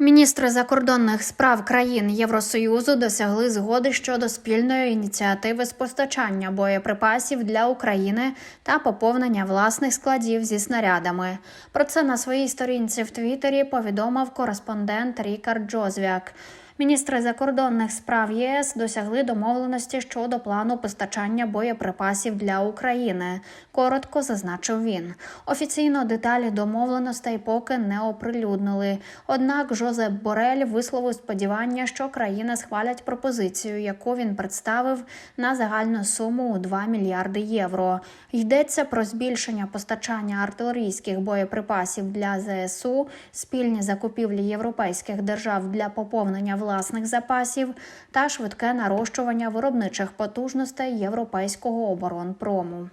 Міністри закордонних справ країн Євросоюзу досягли згоди щодо спільної ініціативи з постачання боєприпасів для України та поповнення власних складів зі снарядами. Про це на своїй сторінці в Твіттері повідомив кореспондент Рікард Джозвяк. Міністри закордонних справ ЄС досягли домовленості щодо плану постачання боєприпасів для України. Коротко зазначив він. Офіційно деталі домовленостей поки не оприлюднили. Однак Жозеп Борель висловив сподівання, що країни схвалять пропозицію, яку він представив на загальну суму у 2 мільярди євро. Йдеться про збільшення постачання артилерійських боєприпасів для ЗСУ, спільні закупівлі європейських держав для поповнення власних запасів та швидке нарощування виробничих потужностей європейського оборонпрому.